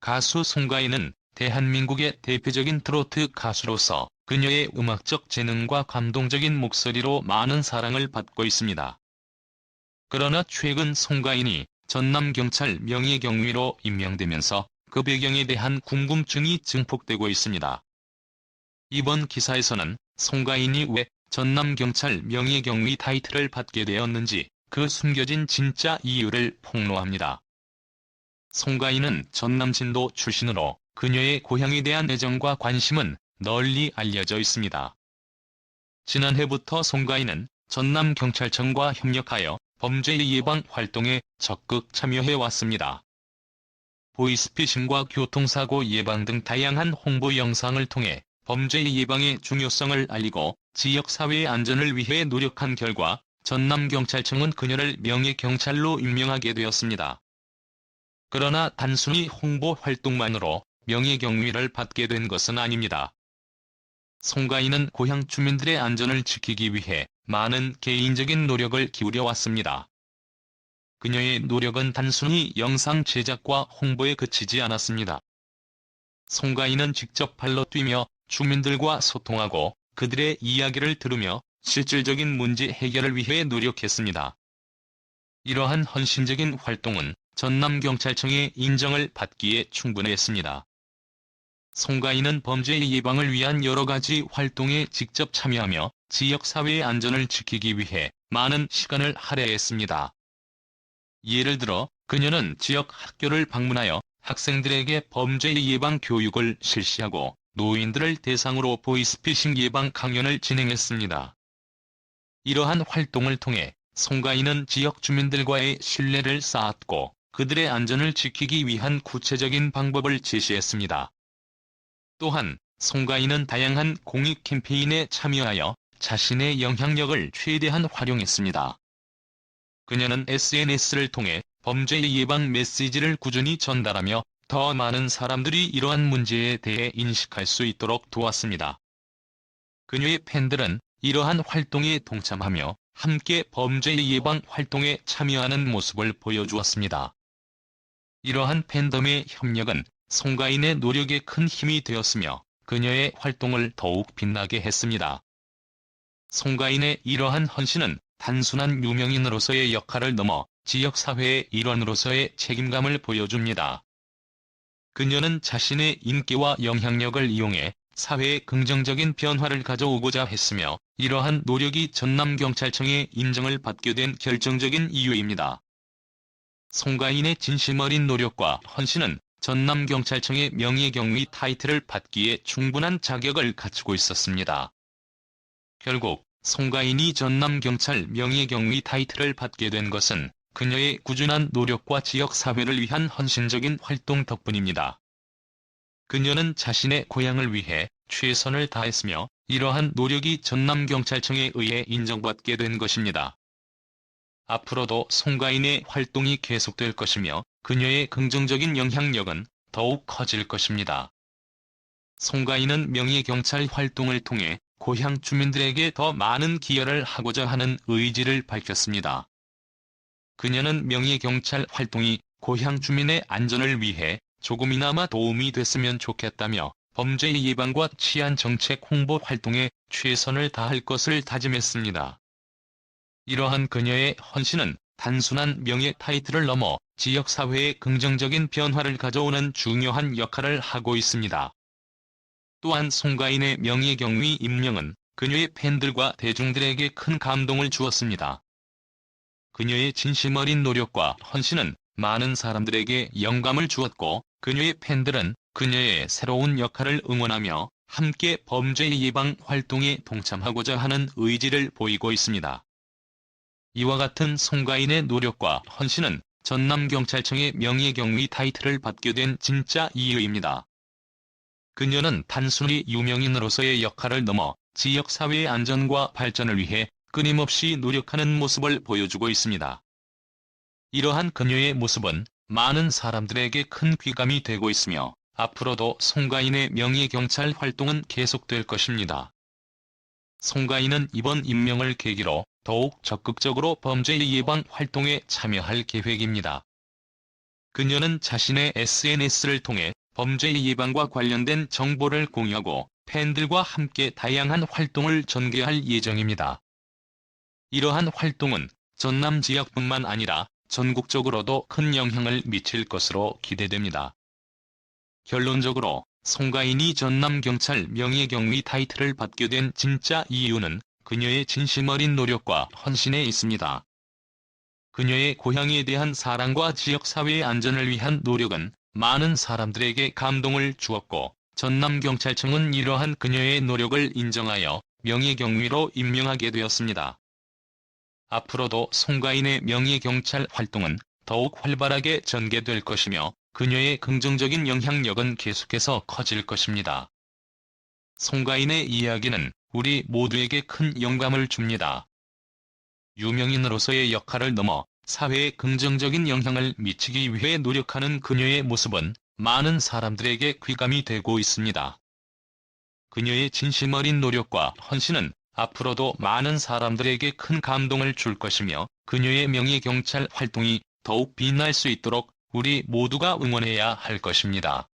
가수 송가인은 대한민국의 대표적인 트로트 가수로서 그녀의 음악적 재능과 감동적인 목소리로 많은 사랑을 받고 있습니다. 그러나 최근 송가인이 전남경찰 명예경위로 임명되면서 그 배경에 대한 궁금증이 증폭되고 있습니다. 이번 기사에서는 송가인이 왜 전남경찰 명예경위 타이틀을 받게 되었는지 그 숨겨진 진짜 이유를 폭로합니다. 송가인은 전남 진도 출신으로 그녀의 고향에 대한 애정과 관심은 널리 알려져 있습니다. 지난해부터 송가인은 전남경찰청과 협력하여 범죄 예방 활동에 적극 참여해 왔습니다. 보이스피싱과 교통사고 예방 등 다양한 홍보 영상을 통해 범죄 예방의 중요성을 알리고 지역사회의 안전을 위해 노력한 결과 전남경찰청은 그녀를 명예경찰로 임명하게 되었습니다. 그러나 단순히 홍보 활동만으로 명예경위를 받게 된 것은 아닙니다. 송가인은 고향 주민들의 안전을 지키기 위해 많은 개인적인 노력을 기울여 왔습니다. 그녀의 노력은 단순히 영상 제작과 홍보에 그치지 않았습니다. 송가인은 직접 발로 뛰며 주민들과 소통하고 그들의 이야기를 들으며 실질적인 문제 해결을 위해 노력했습니다. 이러한 헌신적인 활동은 전남경찰청의 인정을 받기에 충분했습니다. 송가인은 범죄 예방을 위한 여러 가지 활동에 직접 참여하며 지역사회의 안전을 지키기 위해 많은 시간을 할애했습니다. 예를 들어 그녀는 지역 학교를 방문하여 학생들에게 범죄 예방 교육을 실시하고 노인들을 대상으로 보이스피싱 예방 강연을 진행했습니다. 이러한 활동을 통해 송가인은 지역 주민들과의 신뢰를 쌓았고 그들의 안전을 지키기 위한 구체적인 방법을 제시했습니다. 또한 송가인은 다양한 공익 캠페인에 참여하여 자신의 영향력을 최대한 활용했습니다. 그녀는 SNS를 통해 범죄 예방 메시지를 꾸준히 전달하며 더 많은 사람들이 이러한 문제에 대해 인식할 수 있도록 도왔습니다. 그녀의 팬들은 이러한 활동에 동참하며 함께 범죄 예방 활동에 참여하는 모습을 보여주었습니다. 이러한 팬덤의 협력은 송가인의 노력에 큰 힘이 되었으며 그녀의 활동을 더욱 빛나게 했습니다. 송가인의 이러한 헌신은 단순한 유명인으로서의 역할을 넘어 지역사회의 일원으로서의 책임감을 보여줍니다. 그녀는 자신의 인기와 영향력을 이용해 사회에 긍정적인 변화를 가져오고자 했으며 이러한 노력이 전남경찰청의 인정을 받게 된 결정적인 이유입니다. 송가인의 진심 어린 노력과 헌신은 전남경찰청의 명예경위 타이틀을 받기에 충분한 자격을 갖추고 있었습니다. 결국 송가인이 전남경찰 명예경위 타이틀을 받게 된 것은 그녀의 꾸준한 노력과 지역사회를 위한 헌신적인 활동 덕분입니다. 그녀는 자신의 고향을 위해 최선을 다했으며 이러한 노력이 전남경찰청에 의해 인정받게 된 것입니다. 앞으로도 송가인의 활동이 계속될 것이며 그녀의 긍정적인 영향력은 더욱 커질 것입니다. 송가인은 명예경찰 활동을 통해 고향 주민들에게 더 많은 기여를 하고자 하는 의지를 밝혔습니다. 그녀는 명예경찰 활동이 고향 주민의 안전을 위해 조금이나마 도움이 됐으면 좋겠다며 범죄 예방과 치안 정책 홍보 활동에 최선을 다할 것을 다짐했습니다. 이러한 그녀의 헌신은 단순한 명예 타이틀을 넘어 지역사회에 긍정적인 변화를 가져오는 중요한 역할을 하고 있습니다. 또한 송가인의 명예경위 임명은 그녀의 팬들과 대중들에게 큰 감동을 주었습니다. 그녀의 진심 어린 노력과 헌신은 많은 사람들에게 영감을 주었고 그녀의 팬들은 그녀의 새로운 역할을 응원하며 함께 범죄 예방 활동에 동참하고자 하는 의지를 보이고 있습니다. 이와 같은 송가인의 노력과 헌신은 전남경찰청의 명예경위 타이틀을 받게 된 진짜 이유입니다. 그녀는 단순히 유명인으로서의 역할을 넘어 지역사회의 안전과 발전을 위해 끊임없이 노력하는 모습을 보여주고 있습니다. 이러한 그녀의 모습은 많은 사람들에게 큰 귀감이 되고 있으며 앞으로도 송가인의 명예경찰 활동은 계속될 것입니다. 송가인은 이번 임명을 계기로 더욱 적극적으로 범죄 예방 활동에 참여할 계획입니다. 그녀는 자신의 SNS를 통해 범죄 예방과 관련된 정보를 공유하고 팬들과 함께 다양한 활동을 전개할 예정입니다. 이러한 활동은 전남 지역뿐만 아니라 전국적으로도 큰 영향을 미칠 것으로 기대됩니다. 결론적으로 송가인이 전남경찰 명예경위 타이틀을 받게 된 진짜 이유는 그녀의 진심 어린 노력과 헌신에 있습니다. 그녀의 고향에 대한 사랑과 지역사회의 안전을 위한 노력은 많은 사람들에게 감동을 주었고 전남경찰청은 이러한 그녀의 노력을 인정하여 명예경위로 임명하게 되었습니다. 앞으로도 송가인의 명예경찰 활동은 더욱 활발하게 전개될 것이며 그녀의 긍정적인 영향력은 계속해서 커질 것입니다. 송가인의 이야기는 우리 모두에게 큰 영감을 줍니다. 유명인으로서의 역할을 넘어 사회에 긍정적인 영향을 미치기 위해 노력하는 그녀의 모습은 많은 사람들에게 귀감이 되고 있습니다. 그녀의 진심 어린 노력과 헌신은 앞으로도 많은 사람들에게 큰 감동을 줄 것이며 그녀의 명예 경찰 활동이 더욱 빛날 수 있도록 우리 모두가 응원해야 할 것입니다.